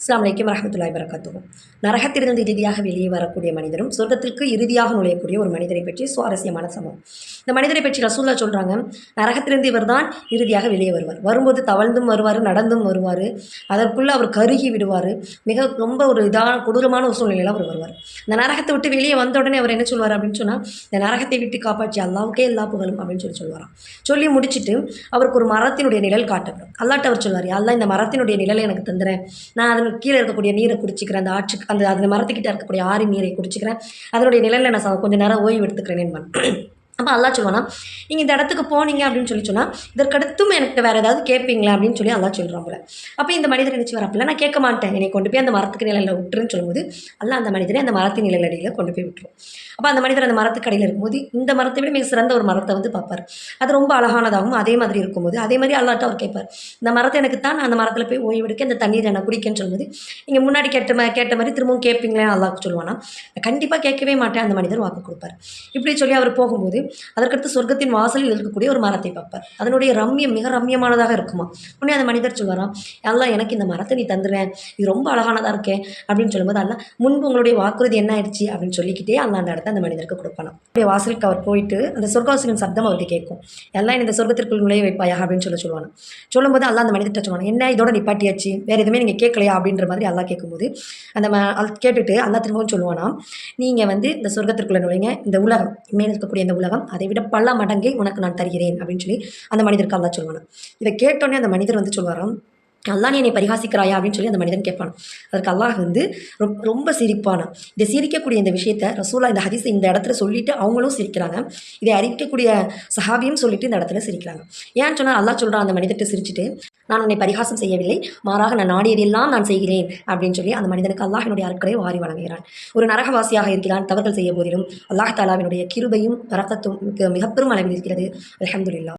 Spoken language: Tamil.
அஸ்லாம் வலைக்கம் வரமத்துல்லாய் வரகாத்துவோம் நரகத்திலிருந்து இறுதியாக வெளியே வரக்கூடிய மனிதரும் சொர்க்கத்திற்கு இறுதியாக நுழையக்கூடிய ஒரு மனிதரை பற்றி சுவாரஸ்யமான சம்பவம். இந்த மனிதரை பற்றி ரசூல்லா சொல்கிறாங்க நரகத்திலிருந்து இவர் தான் இறுதியாக வெளியே வருவார். வரும்போது தவழ்ந்தும் வருவார் நடந்தும் வருவார் அதற்குள்ளே அவர் கருகி விடுவார். மிக ரொம்ப ஒரு இதான கொடூரமான ஒரு சூழ்நிலையில் அவர் வருவார். இந்த நரகத்தை விட்டு வெளியே வந்த உடனே அவர் என்ன சொல்வார் அப்படின்னு சொன்னால் இந்த நரகத்தை விட்டு காப்பாற்றி அல்லாவுக்கே எல்லா புகழும் அப்படின்னு சொல்லி சொல்லுவாராம் சொல்லி முடிச்சுட்டு அவருக்கு ஒரு மரத்தினுடைய நிழல் காட்டப்படும். அல்லாட்ட அவர் சொல்வார் அல்லா இந்த மரத்தினுடைய நிழலை எனக்கு தந்துறேன். நான் அதன் கீழே இருக்கக்கூடிய நீரை குடிச்சிக்கிறேன். அந்த ஆற்று அந்த அந்த மரத்துக்கிட்ட இருக்கக்கூடிய ஆறு நீரை குடிச்சிக்கிறேன். அதனுடைய நிலையில் நான் ச- கொஞ்சம் நேரம் ஓய்வு எடுத்துக்கிறேன் என்பான் அப்போ அல்லாஹ் சொல்லுவானா நீங்கள் இந்த இடத்துக்கு போனீங்க அப்படின்னு சொல்லி சொன்னால் இதற்கடுத்தும் எனக்கு வேறு ஏதாவது கேட்பீங்களா அப்படின்னு சொல்லி அல்லா சொல்கிறான் போல. அப்போ இந்த மனிதர் நினச்சி வரப்பில்ல நான் கேட்க மாட்டேன். என்னை கொண்டு போய் அந்த மரத்துக்கு நிழலில் விட்டுருன்னு சொல்லும்போது அல்லா அந்த மனிதரை அந்த மரத்தின் நிலையில் அடியில் கொண்டு போய் விட்டுரும். அப்போ அந்த மனிதர் அந்த மரத்துக்கு அடியில் இருக்கும்போது இந்த மரத்தை விட மிக சிறந்த ஒரு மரத்தை வந்து பார்ப்பார். அது ரொம்ப அழகானதாகவும் அதே மாதிரி இருக்கும்போது அதே மாதிரி அல்லாட்ட அவர் கேட்பார். இந்த மரத்தை எனக்கு தான் நான் அந்த மரத்தில் போய் ஓய்வெடுக்க இந்த தண்ணீரை நான் குடிக்கன்னு சொல்லும்போது நீங்கள் முன்னாடி கேட்ட மாதிரி கேட்ட மாதிரி திரும்பவும் கேட்பீங்களேன்னு அல்லாஹ் சொல்லுவானா? கண்டிப்பாக கேட்கவே மாட்டேன். அந்த மனிதர் வாக்கு கொடுப்பார். இப்படி சொல்லி அவர் போகும்போது அதற்கடுத்து சொர்க்கத்தின் வாசலில் இருக்கக்கூடிய ஒரு மரத்தை பார்ப்பார். அதனுடைய ரம்மியம் மிக ரம்மியமானதாக இருக்குமா? உடனே அந்த மனிதர் சொல்வாராம் எல்லாம் எனக்கு இந்த மரத்தை நீ தந்துடுவேன் இது ரொம்ப அழகானதாக இருக்கே அப்படின்னு சொல்லும்போது அல்ல முன்பு உங்களுடைய வாக்குறுதி என்ன ஆயிடுச்சு? அப்படின்னு சொல்லிக்கிட்டே அல்ல அந்த இடத்த அந்த மனிதருக்கு கொடுப்பானாம். அப்படியே வாசலுக்கு அவர் போயிட்டு அந்த சொர்க்கவாசலின் சப்தம் அவருக்கு கேட்கும். எல்லாம் இந்த சொர்க்கத்திற்குள் நுழைய வைப்பாயா அப்படின்னு சொல்லி சொல்லுவாங்க சொல்லும்போது அல்ல அந்த மனிதர்கிட்ட சொல்லுவாங்க என்ன இதோட நிப்பாட்டியாச்சு வேறு எதுவுமே நீங்கள் கேட்கலையா? அப்படின்ற மாதிரி அல்லா கேட்கும்போது அந்த ம கேட்டுட்டு அல்லா திரும்பவும் சொல்லுவானா நீங்கள் வந்து இந்த சொர்க்கத்திற்குள்ள நுழைங்க. இந்த உலகம் மேல் இருக்கக்கூடிய இந்த உலகம் அதை விட பல மடங்கை உனக்கு நான் தருகிறேன் அப்படின்னு சொல்லி அந்த மனிதருக்கு அல்லா சொல்லுவானா இதை கேட்டோன்னே அந்த மனிதர் வந்து சொல்வாராம் அல்லாஹ் நீ என்னை பரிகாசிக்கிறாயா அப்படின்னு சொல்லி அந்த மனிதன் கேட்பான். அதற்கு அல்லாஹ் வந்து ரொ- ரொம்ப சிரிப்பான. இதை சிரிக்கக்கூடிய இந்த விஷயத்த ரசூலா இந்த ஹதீஸை இந்த இடத்துல சொல்லிட்டு அவங்களும் சிரிக்கிறாங்க. இதை அறிவிக்கக்கூடிய சஹாபியும் சொல்லிட்டு இந்த இடத்துல சிரிக்கிறாங்க. ஏன்னு சொன்னால் அல்லாஹ் சொல்கிறான் அந்த மனிதர்கிட்ட சிரிச்சிட்டு நான் உன்னை பரிகாசம் செய்யவில்லை. மாறாக நான் நாடியதெல்லாம் நான் செய்கிறேன். அப்படின்னு சொல்லி அந்த மனிதனுக்கு அல்லாஹினுடைய என்னுடைய வாரி வழங்குகிறான். ஒரு நரகவாசியாக இருக்கிறான் தவறுகள் செய்ய போதிலும். அல்லாஹ் தாலாவினுடைய கிருபையும் பறக்கத்தும் மிக மிகப்பெரும் அளவில் இருக்கிறது. அலமதுல்லா